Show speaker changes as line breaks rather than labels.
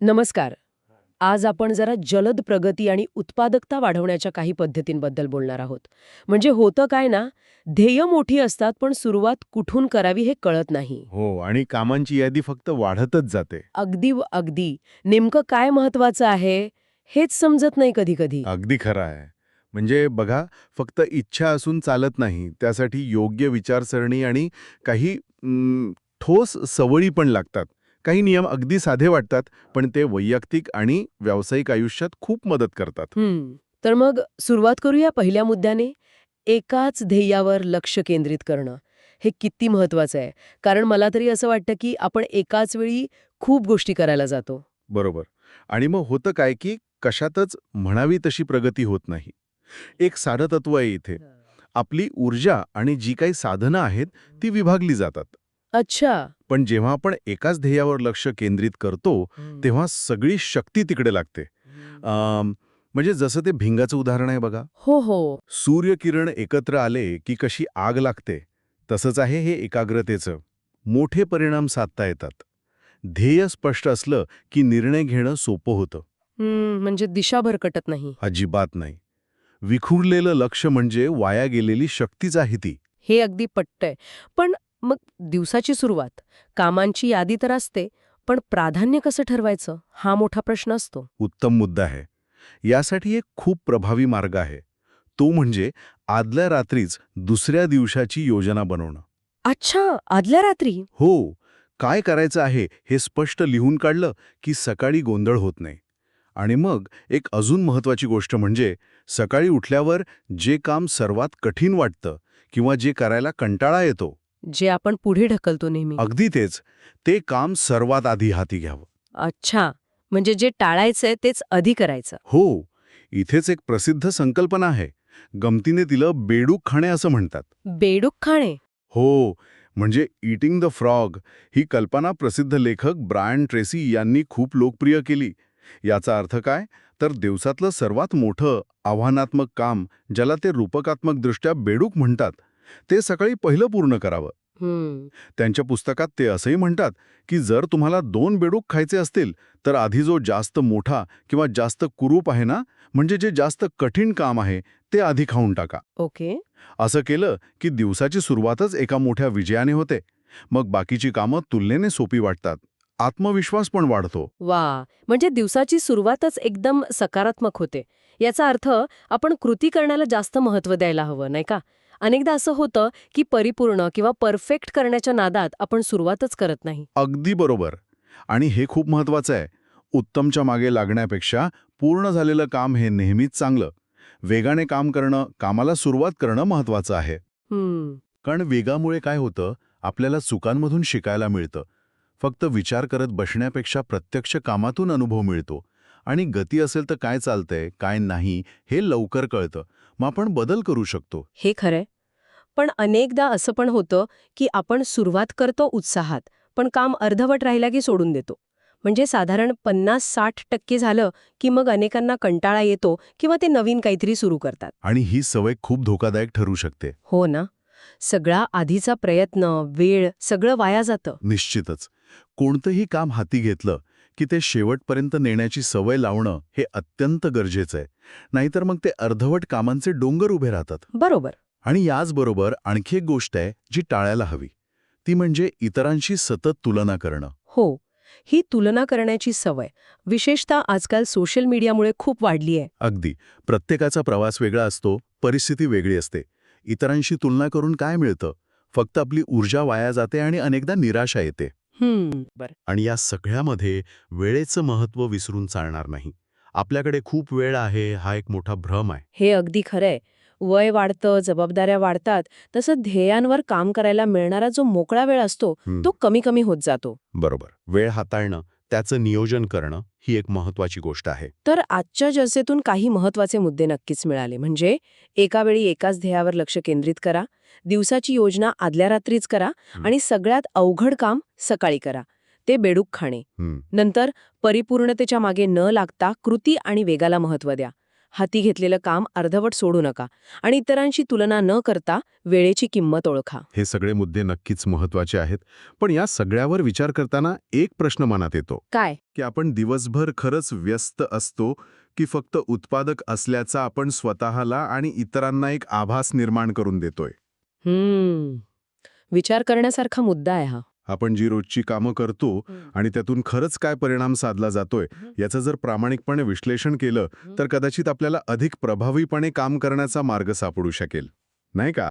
नमस्कार. आज आपण जरा जलद प्रगती आणि उत्पादकता वाढवण्याच्या काही पद्धतींबद्दल बोलणार आहोत. म्हणजे होतं काय ना ध्येय मोठी असतात पण सुरुवात कुठून करावी हे कळत नाही.
हो आणि कामांची यादी फक्त वाढतच जाते.
अगदी व अगदी. नेमकं काय महत्वाचं आहे हेच समजत नाही कधी कधी
अगदी खरं आहे. म्हणजे बघा फक्त इच्छा असून चालत नाही त्यासाठी योग्य विचारसरणी आणि काही ठोस सवयी पण लागतात. काही नियम अगदी साधे वाटतात पण ते वैयक्तिक आणि व्यावसायिक आयुष्यात खूप मदत करतात.
तर मग सुरुवात करूया पहिल्या मुद्द्याने. एकाच ध्येयावर लक्ष केंद्रित करणं. हे किती महत्वाचं आहे. कारण मला तरी असं वाटतं की आपण एकाच वेळी खूप गोष्टी करायला जातो.
बरोबर. आणि मग होतं काय की कशातच म्हणावी तशी प्रगती होत नाही. एक साधं तत्व आहे इथे. आपली ऊर्जा आणि जी काही साधनं आहेत ती विभागली जातात.
अच्छा.
पण जेव्हा आपण एकाच ध्येयावर लक्ष केंद्रित करतो तेव्हा सगळी शक्ती तिकडे लागते. म्हणजे जसं ते भिंगाचं उदाहरण आहे बघा.
हो हो.
सूर्यकिरण एकत्र आले की कशी आग लागते तसंच आहे हे एकाग्रतेचं. मोठे परिणाम साधता येतात. ध्येय स्पष्ट असलं की निर्णय घेणं सोपं होतं.
म्हणजे दिशा भरकटत नाही.
अजिबात नाही. विखुरलेलं लक्ष म्हणजे वाया गेलेली शक्तीच आहे ती.
हे अगदी पटतंय. पण मग दिवसाची सुरुवात. कामांची यादी तर असते पण प्राधान्य कसं ठरवायचं हा मोठा प्रश्न असतो.
उत्तम मुद्दा आहे. यासाठी एक खूप प्रभावी मार्ग आहे. तो म्हणजे आदल्या रात्रीच दुसऱ्या दिवसाची योजना बनवणं.
अच्छा आदल्या रात्री?
हो. काय करायचं आहे हे स्पष्ट लिहून काढलं की सकाळी गोंधळ होत नाही. आणि मग एक अजून महत्वाची गोष्ट म्हणजे सकाळी उठल्यावर जे काम सर्वात कठीण वाटतं किंवा जे करायला कंटाळा येतो
जे आपण पुढे ढकलतो नेहमी.
अगदी तेच. ते काम सर्वात आधी हाती घ्यावं.
अच्छा. म्हणजे जे टाळायचंय तेच आधी करायचं.
हो. इथेच एक प्रसिद्ध संकल्पना आहे. गमतीने तिला बेडूक खाणे असं म्हणतात.
बेडूक खाणे?
हो. म्हणजे इटिंग द फ्रॉग ही कल्पना प्रसिद्ध लेखक ब्रायन ट्रेसी यांनी खूप लोकप्रिय केली. याचा अर्थ काय? तर दिवसातलं सर्वात मोठं आव्हानात्मक काम ज्याला ते रूपकात्मकदृष्ट्या बेडूक म्हणतात. ते सकाळी पहिलं पूर्ण करावं. त्यांच्या पुस्तकात ते असंही म्हणतात की जर तुम्हाला दोन बेडूक खायचे असतील तर आधी जो जास्त मोठा किंवा जास्त कुरूप आहे ना म्हणजे जे जास्त कठीण काम आहे ते आधी खाऊन टाका.
ओके.
असं केलं की दिवसाची सुरुवातच एका मोठ्या विजयाने होते. मग बाकीची कामं तुलनेने सोपी वाटतात. आत्मविश्वास पण वाढतो.
वा म्हणजे दिवसाची सुरुवातच एकदम सकारात्मक होते. याचा अर्थ आपण कृती करण्याला जास्त महत्त्व द्यायला हवं नाही का? अनेकदा असं होतं की परिपूर्ण किंवा परफेक्ट करण्याच्या नादात आपण सुरुवातच करत नाही.
अगदी बरोबर. आणि हे खूप महत्वाचं आहे. उत्तमच्या मागे लागण्यापेक्षा पूर्ण झालेलं काम हे नेहमीच चांगलं. वेगाने काम करणं कामाला सुरुवात करणं महत्वाचं आहे. कारण वेगामुळे काय होतं? आपल्याला चुकांमधून शिकायला मिळतं. फक्त विचार करत बसण्यापेक्षा प्रत्यक्ष कामातून अनुभव मिळतो. आणि गती असेल तर काय चालतंय काय नाही हे लवकर कळतं. मग आपण बदल करू शकतो.
हे खरंय. पण अनेकदा असं पण होतं की आपण सुरुवात करतो उत्साहात पण काम अर्धवट राहिला की सोडून देतो. म्हणजे साधारण पन्नास साठ टक्के झालं की मग अनेकांना कंटाळा येतो किंवा ते नवीन काहीतरी सुरू करतात.
आणि ही सवय खूप धोकादायक ठरू शकते.
हो ना. सगळा आधीचा प्रयत्न वेळ सगळं वाया जातं.
निश्चितच. कोणतंही काम हाती घेतलं की ते शेवटपर्यंत नेण्याची सवय लावणं हे अत्यंत गरजेचं आहे नाहीतर मग ते अर्धवट कामांचे डोंगर उभे राहतात.
बरोबर.
आणि याचबरोबर आणखी एक गोष्ट आहे जी टाळायला हवी. ती म्हणजे इतरांशी सतत तुलना करणं.
हो. ही तुलना करण्याची सवय विशेषतः आजकाल सोशल मीडियामुळे खूप वाढली आहे
अगदी. प्रत्येकाचा प्रवास वेगळा असतो परिस्थिती वेगळी असते. इतरांशी तुलना करून काय मिळतं? फक्त आपली ऊर्जा वाया जाते आणि अनेकदा निराशा येते. आणि या सगळ्यामध्ये वेळेचं महत्त्व विसरून चालणार नाही. आपल्याकडे खूप वेळ आहे हा एक मोठा भ्रम आहे.
हे अगदी खरंय. वय वाढतं जबाबदाऱ्या वाढतात तसं ध्येयांवर काम करायला मिळणारा जो मोकळा वेळ असतो तो कमी कमी होत जातो.
बरोबर. वेळ हाताळणं त्याचं नियोजन करणं ही एक महत्वाची गोष्ट आहे.
तर आजच्या चर्चेतून काही महत्त्वाचे मुद्दे नक्कीच मिळाले. म्हणजे एका वेळी एकाच ध्येयावर लक्ष केंद्रित करा दिवसाची योजना आदल्या रात्रीच करा. आणि सगळ्यात अवघड काम सकाळी करा. ते बेडूक खाणे. नंतर परिपूर्णतेच्या मागे न लागता कृती आणि वेगाला महत्त्व द्या. हाती घेतलेलं काम अर्धवट सोडू नका आणि इतरांशी तुलना न करता वेळेची किंमत ओळखा.
हे सगळे मुद्दे नक्कीच महत्त्वाचे आहेत पण या सगळ्यावर विचार करताना एक प्रश्न मनात येतो.
काय?
की आपण दिवसभर खरंच व्यस्त असतो की फक्त उत्पादक असल्याचा आपण स्वतःला आणि इतरांना एक आभास निर्माण करून देतोय?
हम्म. विचार करण्यासारखा मुद्दा आहे हा.
आपण जी रोजची कामं करतो आणि त्यातून खरंच काय परिणाम साधला जातोय याचं जर प्रामाणिकपणे विश्लेषण केलं तर कदाचित आपल्याला अधिक प्रभावीपणे काम करण्याचा मार्ग सापडू शकेल. नाही का?